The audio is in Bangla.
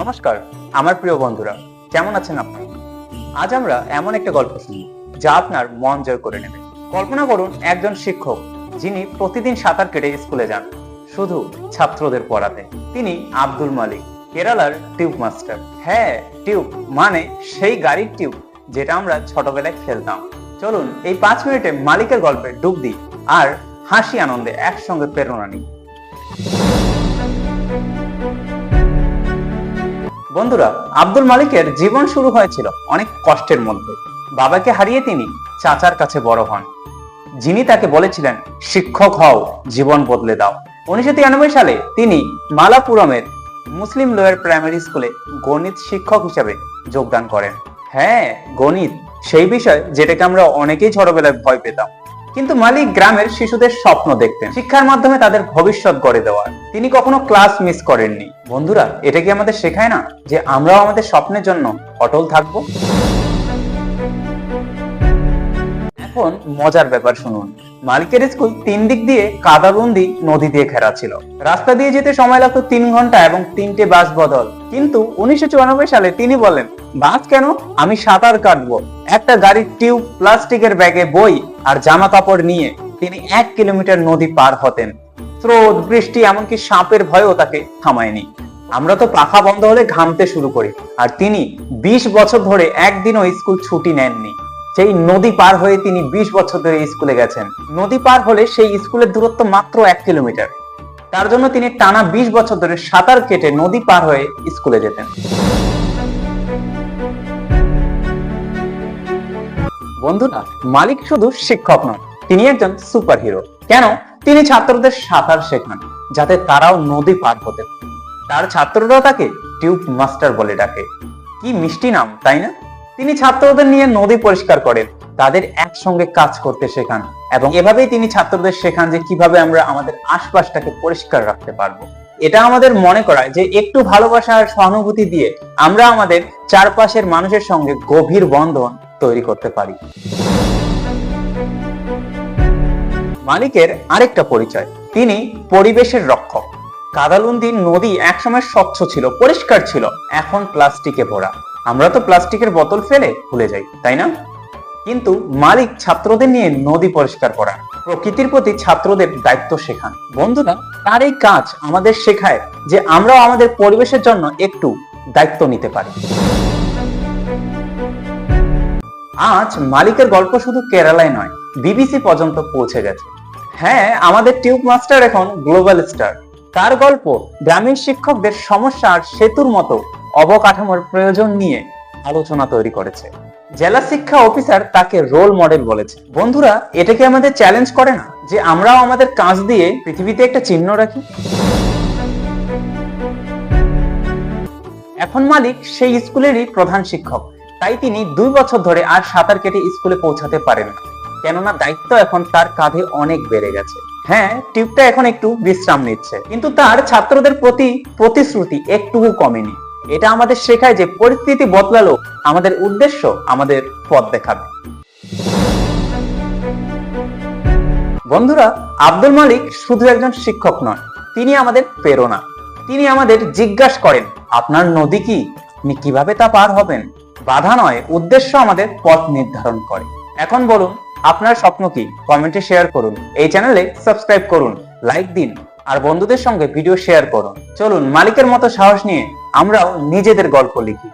নমস্কার, আমার প্রিয় বন্ধুরা, কেমন আছেন আপনারা? আজ আমরা এমন একটা গল্প শুনব যা আপনার মন জয় করে নেবে। কল্পনা করুন, একজন শিক্ষক, যিনি প্রতিদিন সাঁতার কেটে স্কুলে যান, শুধু ছাত্রদের পড়াতে। তিনি আব্দুল মালিক, কেরালার টিউব মাস্টার। হ্যাঁ টিউব মানে সেই গাড়ির টিউব, যেটা আমরা ছোটবেলায় খেলতাম। চলুন, এই পাঁচ মিনিটে মালিকের গল্পে ডুব দিই, আর হাসি আনন্দে একসঙ্গে প্রেরণা নিই। বন্ধুরা, আব্দুল মালিকের জীবন শুরু হয়েছিল অনেক কষ্টের মধ্যে। বাবাকে হারিয়ে তিনি চাচার কাছে বড় হন। যিনি তাকে বলেছিলেন, শিক্ষক হও, জীবন বদলে দাও। উনিশশো তিরানব্বই সালে তিনি মালাপুরমের মুসলিম লোয়ার প্রাইমারি স্কুলে গণিত শিক্ষক হিসাবে যোগদান করেন। হ্যাঁ গণিত সেই বিষয় যেটাকে আমরা অনেকেই ছোটবেলায় ভয় পেতাম। কিন্তু মালিক গ্রামের শিশুদের স্বপ্ন দেখতেন। শিক্ষার মাধ্যমে তাদের ভবিষ্যৎ গড়ে দেওয়ার। তিনি কখনো ক্লাস মিস করেননি। বন্ধুরা, এটা কি আমাদের শেখায় না যে আমরাও আমাদের স্বপ্নের জন্য অটল থাকব? এখন মজার ব্যাপার শুনুন। মালিকের স্কুল তিন দিক দিয়ে কাদাবন্দি নদী দিয়ে ঘেরা ছিল। রাস্তা দিয়ে যেতে সময় লাগতো তিন ঘণ্টা এবং তিনটে বাস বদল। কিন্তু উনিশশো সালে তিনি বলেন, বাস কেন? আমি সাঁতার কাটবো। একটা গাড়ির টিউব, প্লাস্টিকের ব্যাগে বই আর জামা কাপড় নিয়ে তিনি এক কিলোমিটার নদী পার হতেন। স্রোত, বৃষ্টি, এমনকি সাপের ভয়ও তাকে থামায়নি। আমরা তো পাখা বন্ধ হলে ঘামতে শুরু করি। আর তিনি বিশ বছর ধরে একদিনও স্কুল ছুটি নেননি। সেই নদী পার হয়ে তিনি বিশ বছর ধরে স্কুলে গেছেন। নদী পার হলে সেই স্কুলের দূরত্ব মাত্র এক কিলোমিটার। তার জন্য তিনি টানা বিশ বছর ধরে সাঁতার কেটে নদী পার হয়ে স্কুলে যেতেন। বন্ধুরা, মালিক শুধু শিক্ষক নন, তিনি একজন সুপার হিরো কেন? তিনি ছাত্রদের সাঁতার শেখান, যাতে তারাও নদী পার হতে তার ছাত্ররা তাকে টিউব মাস্টার বলে ডাকে। কি মিষ্টি নাম, তাই না? তিনি ছাত্রদের নিয়ে নদী পরিষ্কার করেন, তাদের একসঙ্গে কাজ করতে শেখান এবং এভাবেই তিনি ছাত্রদের শেখান যে কীভাবে আমরা আমাদের আশপাশটাকে পরিষ্কার রাখতে পারব। এটা আমাদের মনে করায় যে একটু ভালোবাসা আর সহানুভূতি দিয়ে আমরা আমাদের চারপাশের মানুষের সঙ্গে গভীর বন্ধন তৈরি করতে পারি। মালিকের আরেকটা পরিচয়, তিনি পরিবেশের রক্ষক। কাদালুন্দি নদী একসময় স্বচ্ছ ছিল, পরিষ্কার ছিল। এখন প্লাস্টিকে ভরা। আমরা তো প্লাস্টিকের বোতল ফেলে ভুলে যাই, তাই না? কিন্তু মালিক ছাত্রদের নিয়ে নদী পরিষ্কার করা প্রকৃতির প্রতি ছাত্রদের দায়িত্ব শেখান। বন্ধুরা, তার এই কাজ আমাদের শেখায় যে আমরাও আমাদের পরিবেশের জন্য একটু দায়িত্ব নিতে পারি। আজ মালিকের গল্প শুধু কেরালায় নয়, বিবিসি পর্যন্ত পৌঁছে গেছে। হ্যাঁ আমাদের টিউব মাস্টার এখন গ্লোবাল স্টার। তার গল্প? গ্রামীণ শিক্ষকদের সমস্যা আর সেতুর মতো অবকাঠামোর প্রয়োজন নিয়ে আলোচনা তৈরি করেছে। জেলা শিক্ষা অফিসার তাকে রোল মডেল বলেছে। বন্ধুরা, এটা কি আমাদের চ্যালেঞ্জ করে না? যে আমরাও আমাদের কাজ দিয়ে পৃথিবীতে একটা চিহ্ন রাখি? এখন মালিক সেই স্কুলেরই প্রধান শিক্ষক। তাই তিনি দুই বছর ধরে আর সাঁতার কেটে স্কুলে পৌঁছাতে পারেন কেননা দায়িত্ব এখন তার কাঁধে অনেক বেড়ে গেছে। হ্যাঁ টিউবটা এখন একটু বিশ্রাম নিচ্ছে। কিন্তু তার ছাত্রদের প্রতি প্রতিশ্রুতি একটুকু কমেনি। এটা আমাদের শেখায় যে পরিস্থিতি বদলালো, আমাদের উদ্দেশ্য আমাদের পথ দেখাবে। বন্ধুরা, আব্দুল মালিক শুধু একজন শিক্ষক নন, তিনি আমাদের প্রেরণা। তিনি আমাদের জিজ্ঞাসা করেন, আপনার নদী কি? আপনি কীভাবে তা পার হবেন? বাধা নয়, উদ্দেশ্য আমাদের পথ নির্ধারণ করে। এখন বলুন আপনার স্বপ্ন কি? কমেন্টে শেয়ার করুন। এই চ্যানেলে সাবস্ক্রাইব করুন লাইক দিন, আর বন্ধুদের সঙ্গে ভিডিও শেয়ার করুন। চলুন মালিকের মতো সাহস নিয়ে আমরাও নিজেদের গল্প লিখি।